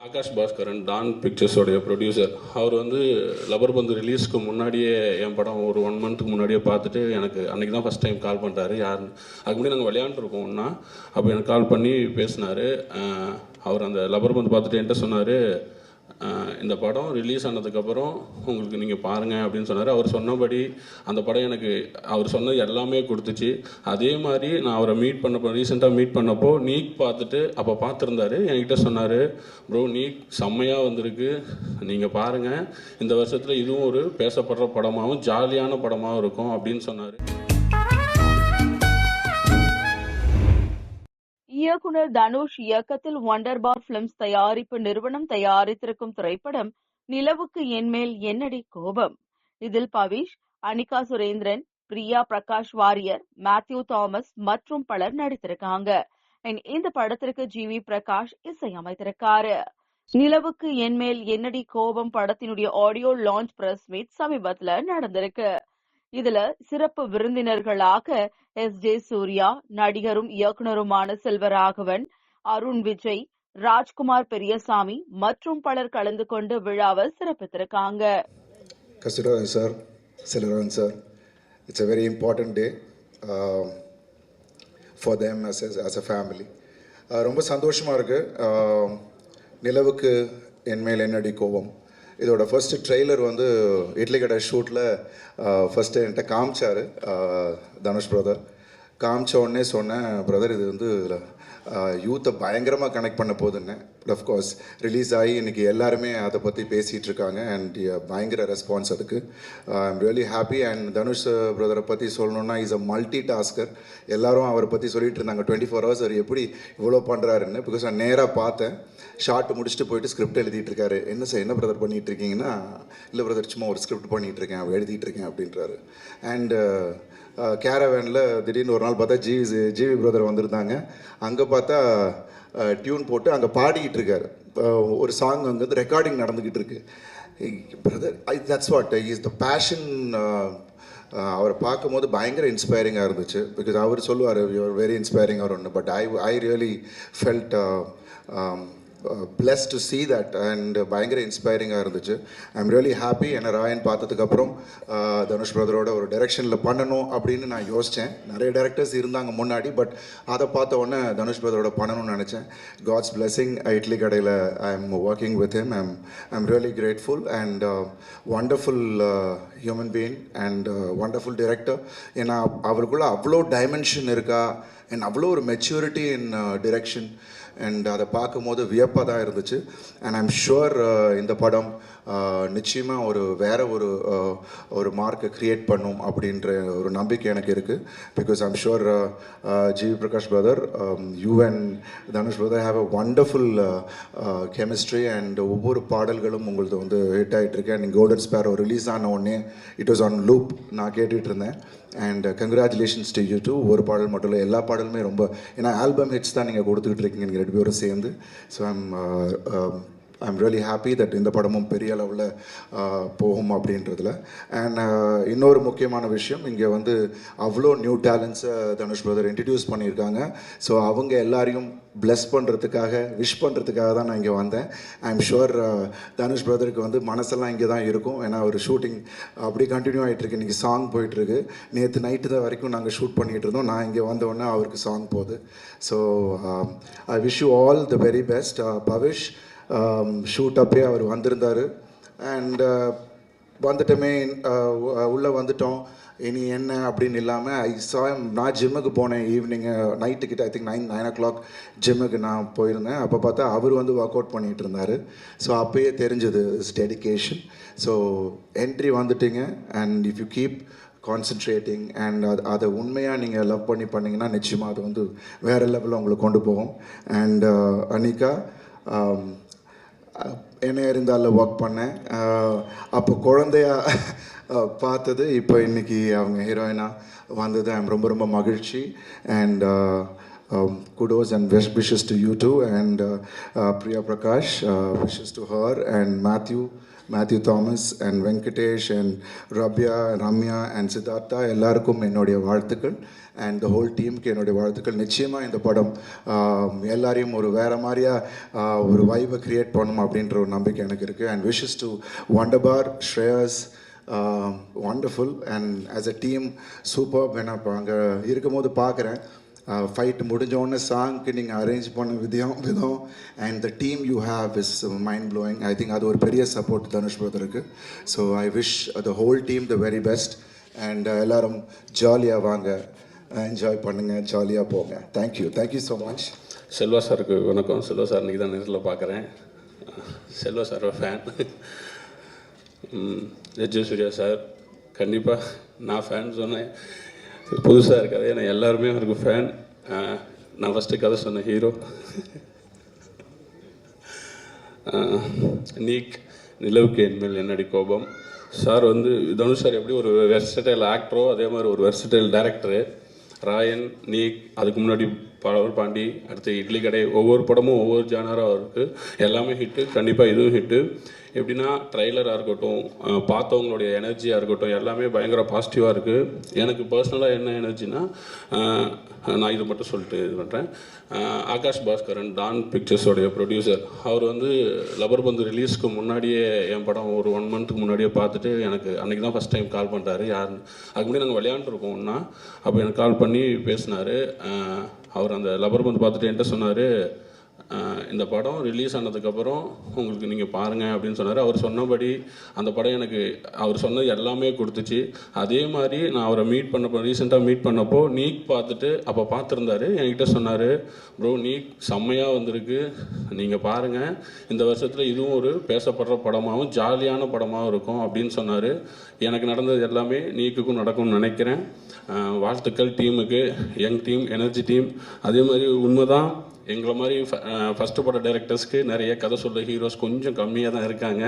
Akash Baskaran Dawn பிக்சர்ஸோடைய producer அவர் வந்து லபர் பந்து ரிலீஸ்க்கு முன்னாடியே என் படம் ஒரு ஒன் மந்த்துக்கு முன்னாடியே பார்த்துட்டு எனக்கு அன்றைக்கி தான் ஃபஸ்ட் டைம் கால் பண்ணிட்டாரு யார் அதுக்கு முன்னாடி நாங்கள் விளையாண்டுருக்கோம் ஒன்றா அப்போ எனக்கு கால் பண்ணி பேசினார். அவர் அந்த லபர் பந்து பார்த்துட்டு என்கிட்ட சொன்னார் இந்த படம் ரிலீஸ் ஆனதுக்கப்புறம் உங்களுக்கு நீங்கள் பாருங்கள் அப்படின்னு சொன்னார். அவர் சொன்னபடி அந்த படம் எனக்கு அவர் சொன்னது எல்லாமே கொடுத்துச்சு. அதே மாதிரி நான் அவரை மீட் பண்ணப்போ ரீசெண்டாக மீட் பண்ணப்போ நீக் பார்த்துட்டு அப்போ பார்த்துருந்தாரு. என்கிட்ட சொன்னார் ப்ரோ நீக் செம்மையாக வந்திருக்கு. நீங்கள் பாருங்கள் இந்த வருஷத்தில் இதுவும் ஒரு பேசப்படுற படமாகவும் ஜாலியான படமாகவும் இருக்கும். அப்படின்னு சொன்னார். இயக்குநர் தனுஷ் இயக்கத்தில் வண்டர் பார் பிலிம்ஸ் தயாரிப்பு நிறுவனம் தயாரித்திருக்கும் திரைப்படம் நிலவுக்கு என்மேல் என்னடி கோபம்? இதில் பவிஷ் அனிகா சுரேந்திரன் பிரியா பிரகாஷ் வாரியர் மேத்யூ தாமஸ் மற்றும் பலர் நடித்திருக்காங்க. இந்த படத்திற்கு ஜி வி பிரகாஷ் இசையமைத்திருக்காரு. நிலவுக்கு என்மேல் என்னடி கோபம்? படத்தினுடைய ஆடியோ லான்ச் பிரஸ் மீட் சமீபத்துல நடந்திருக்கு. இதுல சிறப்பு விருந்தினர்களாக எஸ். ஜே. சூர்யா நடிகரும் இயக்குனருமான செல்வராகவன் அருண் விஜய் ராஜ்குமார் பெரியசாமி மற்றும் பலர் கலந்து கொண்டு விழாவை சிறப்பித்திருக்காங்க. Kasturba sir Silvaran sir it's a very important day for um, for them as a, as uh, ரொம்ப சந்தோஷமாக இருக்குது um, நிலவுக்கு என் மேல் என்னடி கோபம். இதோட ஃபர்ஸ்ட் ட்ரெய்லர் வந்து இட்லி கடை ஷூட்டில் ஃபஸ்ட்டு என்கிட்ட காமிச்சார் தனுஷ் பிரதர் காமிச்ச உடனே சொன்னேன் பிரதர் இது வந்து யூத்தை பயங்கரமாக கனெக்ட் பண்ண போதுன்னு பட் அஃப்கோர்ஸ் ரிலீஸ் ஆகி இன்றைக்கி எல்லாருமே அதை பற்றி பேசிகிட்டு இருக்காங்க அண்ட் பயங்கர ரெஸ்பான்ஸ் அதுக்கு. I am really happy and Dhanush பிரதரை பற்றி சொல்லணுன்னா இஸ் அ மல்டி டாஸ்கர் எல்லாரும் அவரை பற்றி சொல்லிட்டு இருந்தாங்க. டுவெண்ட்டி ஃபோர் ஹவர்ஸ் அவர் எப்படி இவ்வளோ பண்ணுறாருன்னு பிகாஸ் நான் நேராக பார்த்தேன். ஷார்ட் முடிச்சுட்டு போயிட்டு ஸ்கிரிப்ட் எழுதிட்டு இருக்காரு. என்ன சார் என்ன பிரதர் பண்ணிகிட்டு இருக்கீங்கன்னா? இல்லை பிரதர் சும்மா ஒரு ஸ்கிரிப்ட் பண்ணிகிட்டு இருக்கேன் எழுதிட்டு இருக்கேன் அப்படின்றாரு. அண்ட் கேரவேனில் திடீர்னு ஒரு நாள் பார்த்தா ஜிவி ஜிவி பிரதர் வந்திருந்தாங்க. அங்கே பார்த்தா டியூன் போட்டு அங்கே பாடிக்கிட்டு இருக்காரு. ஒரு சாங் அங்கே வந்து ரெக்கார்டிங் நடந்துக்கிட்டு இருக்கு. Brother I that's what is the passion அவரை பார்க்கும்போது பயங்கர இன்ஸ்பைரிங்காக இருந்துச்சு. பிகாஸ் அவர் சொல்லுவார் யுவர் வெரி இன்ஸ்பைரிங் அவர் ஒன்று but I I really felt blessed to see that and பயங்கர இன்ஸ்பைரிங்காக இருந்துச்சு. ஐ எம் ரியலி ஹாப்பி என்ன ராயன் பார்த்ததுக்கப்புறம் uh, தனுஷ் பிரதரோட ஒரு டைரெக்ஷனில் பண்ணணும் அப்படின்னு நான் யோசித்தேன் நிறைய டேரக்டர்ஸ் இருந்தாங்க முன்னாடி பட் அதை பார்த்த உடனே தனுஷ் பிரதரோட பண்ணணும்னு நினச்சேன். காட்ஸ் பிளெஸிங் இட்லி கடையில் I am working with him I'm I am really grateful and wonderful human being and wonderful director ஏன்னா அவருக்குள்ளே அவ்வளோ டைமென்ஷன் இருக்கா? அண்ட் அவ்வளோ ஒரு மெச்சூரிட்டி இன் டிரெக்ஷன் அண்ட் அதை பார்க்கும்போது வியப்பாக தான் இருந்துச்சு. அண்ட் ஐம் ஷுவர் இந்த படம் uh, நிச்சயமாக ஒரு வேற ஒரு uh, ஒரு மார்க்கை க்ரியேட் பண்ணும் அப்படின்ற ஒரு நம்பிக்கை எனக்கு இருக்குது because I'm sure GV Prakash brother you and Dhanush brother have a wonderful chemistry and ஒவ்வொரு பாடல்களும் உங்களது வந்து ஹிட் ஆகிட்டு அண்ட் கோல்டன் ஸ்பேரோ ரிலீஸ் ஆன உடனே இட் வாஸ் ஆன் லூப் நான் கேட்டுட்டு இருந்தேன். And congratulations to you too ஒரு பாடல் மட்டும் இல்லை எல்லா பாடலுமே ரொம்ப ஏன்னா ஆல்பம் ஹிட்ஸ் தான் நீங்கள் கொடுத்துக்கிட்டு இருக்கீங்க ரெண்டு பேரும் சேர்ந்து. So I'm I'm really happy that இந்த படமும் பெரிய அளவில் போகும் அப்படின்றதுல. அண்ட் இன்னொரு முக்கியமான விஷயம் இங்கே வந்து அவ்வளோ நியூ டேலண்ட்ஸை தனுஷ் பிரதர் இன்ட்ரடியூஸ் பண்ணியிருக்காங்க. ஸோ அவங்க எல்லாரையும் பிளஸ் பண்ணுறதுக்காக விஷ் பண்ணுறதுக்காக தான் நான் இங்கே வந்தேன். ஐ எம் ஷுவர் தனுஷ் பிரதருக்கு வந்து மனசெல்லாம் இங்கே தான் இருக்கும். ஏன்னா ஒரு ஷூட்டிங் அப்படி கண்டினியூ ஆகிட்டு இருக்கு. இன்றைக்கி சாங் போயிட்டுருக்கு நேற்று நைட்டு தான் வரைக்கும் நாங்கள் ஷூட் பண்ணிகிட்டு இருந்தோம். நான் இங்கே வந்தோடனே அவருக்கு சாங் போகுது. So I wish you all the very best Pavish Um, shoot அப்பே அவர் வந்திருந்தார். அண்டு uh, வந்துட்டோமே uh, உள்ளே வந்துட்டோம். இனி என்ன அப்படின்னு இல்லாமல் ஐ சா நான் ஜிம்முக்கு போனேன் ஈவினிங்கு நைட்டு uh, கிட்ட I think nine nine o'clock ஜிம்முக்கு நான் போயிருந்தேன். அப்போ பார்த்தா அவர் வந்து ஒர்க் அவுட் பண்ணிகிட்டு இருந்தார். ஸோ அப்போயே தெரிஞ்சது இஸ் டெடிக்கேஷன் ஸோ என்ட்ரி வந்துட்டீங்க. And if you keep concentrating and அது அதை உண்மையாக நீங்கள் லவ் பண்ணி பண்ணிங்கன்னா நிச்சயமாக அது வந்து வேறு லெவலில் உங்களுக்கு கொண்டு போகும். அண்ட் அனிகா um, என்ன இருந்தாலும் ஒர்க் பண்ணேன். அப்போ குழந்தையா பார்த்தது இப்போ இன்னைக்கு அவங்க ஹீரோயினாக வந்தது. ஐம் ரொம்ப ரொம்ப மகிழ்ச்சி. And kudos and best wishes to you too and Priya Prakash wishes to her and Mathew Mathew Thomas and Venkatesh and Rabya Ramya and Siddhartha எல்லாருக்கும் என்னுடைய வாழ்த்துக்கள். அண்ட் த ஹோல் டீமுக்கு என்னுடைய வாழ்த்துக்கள். நிச்சயமாக இந்த படம் எல்லாரையும் ஒரு வேறு மாதிரியாக ஒரு வைபை க்ரியேட் பண்ணணும் அப்படின்ற ஒரு நம்பிக்கை எனக்கு இருக்குது and wishes to வண்டபார் Shreyas wonderful and as a team super நான் இப்போ அங்கே இருக்கும்போது பார்க்குறேன். ஃபைட் முடிஞ்ச உடனே சாங்க்கு நீங்கள் அரேஞ்ச் பண்ண விதம் விதம். And the team you have is mind blowing I think அது ஒரு பெரிய support Dhanush பிரதருக்கு so I wish the whole team the very best and எல்லாரும் ஜாலியாக வாங்க. என்ஜாய் பண்ணுங்கள் ஜாலியாக போங்க. Thank you thank you so much Selva சாருக்கு வணக்கம். செல்வா சார் இன்றைக்கி தான் நேரில் பார்க்குறேன் செல்வா சார் ஃபேன் ஜெஜு சூர்யா சார் கண்டிப்பாக நான் ஃபேன் சொன்னேன். புதுசாக இருக்காது. ஏன்னா எல்லாருமே அவருக்கு ஃபேன் நான் ஃபஸ்ட்டு கதை சொன்ன ஹீரோ நீக் நிலவுக்கு என்மேல் என்னடி கோபம்? சார் வந்து தனுஷ் சார் எப்படி ஒரு வெர்சடைல் ஆக்டரோ அதே மாதிரி ஒரு வெர்சடைல் டேரக்டரு ராயன் நீக் அதுக்கு முன்னாடி பவர் பாண்டி அடுத்து இட்லி கடை ஒவ்வொரு படமும் ஒவ்வொரு ஜானராக இருக்குது எல்லாமே ஹிட்டு கண்டிப்பாக இதுவும் ஹிட்டு எப்படின்னா ட்ரைலராக இருக்கட்டும் பார்த்தவங்களுடைய எனர்ஜியாக இருக்கட்டும் எல்லாமே பயங்கர பாசிட்டிவாக இருக்குது எனக்கு பர்சனலாக என்ன எனர்ஜினா நான் இது மட்டும் சொல்லிட்டு இது பண்ணுறேன் ஆகாஷ் பாஸ்கரன் டான் பிக்சர்ஸோடைய ப்ரொடியூசர் அவர் வந்து லபர் பந்து ரிலீஸ்க்கு முன்னாடியே என் படம் ஒரு ஒன் மந்த்துக்கு முன்னாடியே பார்த்துட்டு எனக்கு அன்றைக்கி தான் ஃபஸ்ட் டைம் கால் பண்ணுறாரு யாருன்னு அதுக்கு முன்னாடி நாங்கள் விளையாண்டுருக்கோம் ஒன்றா அப்போ எனக்கு கால் பண்ணி பேசினார். அவர் அந்த லபர் பந்து பார்த்துட்டு என்கிட்ட சொன்னார் இந்த படம் ரிலீஸ் ஆனதுக்கப்புறம் உங்களுக்கு நீங்கள் பாருங்கள் அப்படின்னு சொன்னார். அவர் சொன்னபடி அந்த படம் எனக்கு அவர் சொன்னது எல்லாமே கொடுத்துச்சு. அதே மாதிரி நான் அவரை மீட் பண்ணப்போ ரீசெண்டாக மீட் பண்ணப்போ நீக் பார்த்துட்டு அப்போ பார்த்துருந்தாரு. என்கிட்ட சொன்னார் ப்ரோ நீக் செம்மையாக வந்திருக்கு. நீங்கள் பாருங்கள் இந்த வருஷத்தில் இதுவும் ஒரு பேசப்படுற படமாகவும் ஜாலியான படமாகவும் இருக்கும் அப்படின்னு சொன்னார். எனக்கு நடந்தது எல்லாமே நீக்குக்கும் நடக்கும்னு நினைக்கிறேன். வாழ்த்துக்கள் டீமுக்கு யங் டீம் எனர்ஜி டீம். அதே மாதிரி உண்மைதான் எங்களை மாதிரி ஃபஸ்ட்டு பட டைரக்டர்ஸ்க்கு நிறைய கதை சொல்ல ஹீரோஸ் கொஞ்சம் கம்மியாக தான் இருக்காங்க.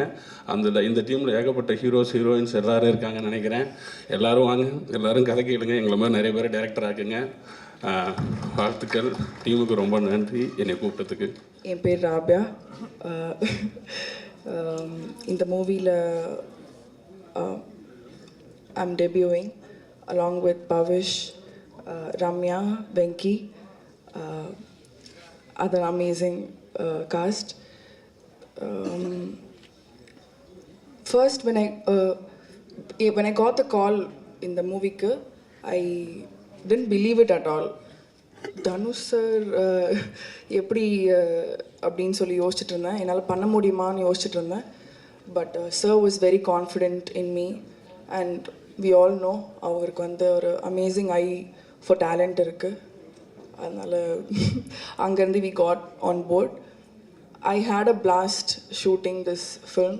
அந்த இந்த டீமில் ஏகப்பட்ட ஹீரோஸ் ஹீரோயின்ஸ் எல்லோரும் இருக்காங்கன்னு நினைக்கிறேன். எல்லாரும் வாங்க எல்லாரும் கதை கேளுங்க. எங்களை மாதிரி நிறைய பேர் டேரக்டர் ஆக்குங்க. வாழ்த்துக்கள். டீமுக்கு ரொம்ப நன்றி. என்னை கூப்பிட்டதுக்கு. என் பேர் ராபியா. இந்த மூவியில் I'm debuting along with Pavish Ramya Venky other cast. Cast first when I uh, when I got the call in the movie க்கு, I didn't believe it at all. Dhanush sir uh, எப்படி uh, அப்படின்னு சொல்லி யோசிச்சுட்டு இருந்தேன் என்னால் பண்ண முடியுமான்னு யோசிச்சுட்டு இருந்தேன் but sir was very confident in me and we all know அவருக்கு வந்து ஒரு அமேசிங் ஐ ஃபார் டேலண்ட் இருக்குது அதனால் அங்கேருந்து we got on board I had a blast shooting this film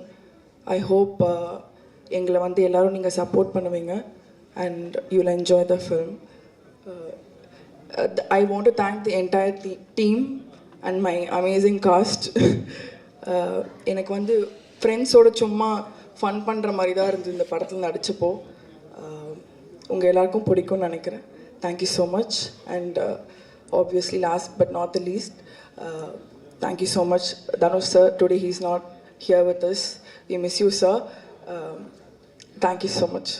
I hope எங்களை வந்து எல்லோரும் நீங்கள் சப்போர்ட் பண்ணுவீங்க and you'll enjoy the film I want to thank the entire the team and my amazing cast எனக்கு வந்து ஃப்ரெண்ட்ஸோட சும்மா fun பண்ணுற மாதிரி தான் இருந்தது இந்த படத்தில் நடிச்சப்போ. உங்கள் எல்லாருக்கும் பிடிக்கும்னு நினைக்கிறேன். Thank you so much and obviously last but not the least thank you so much Dhanush sir today he is not here with us we miss you sir thank you so much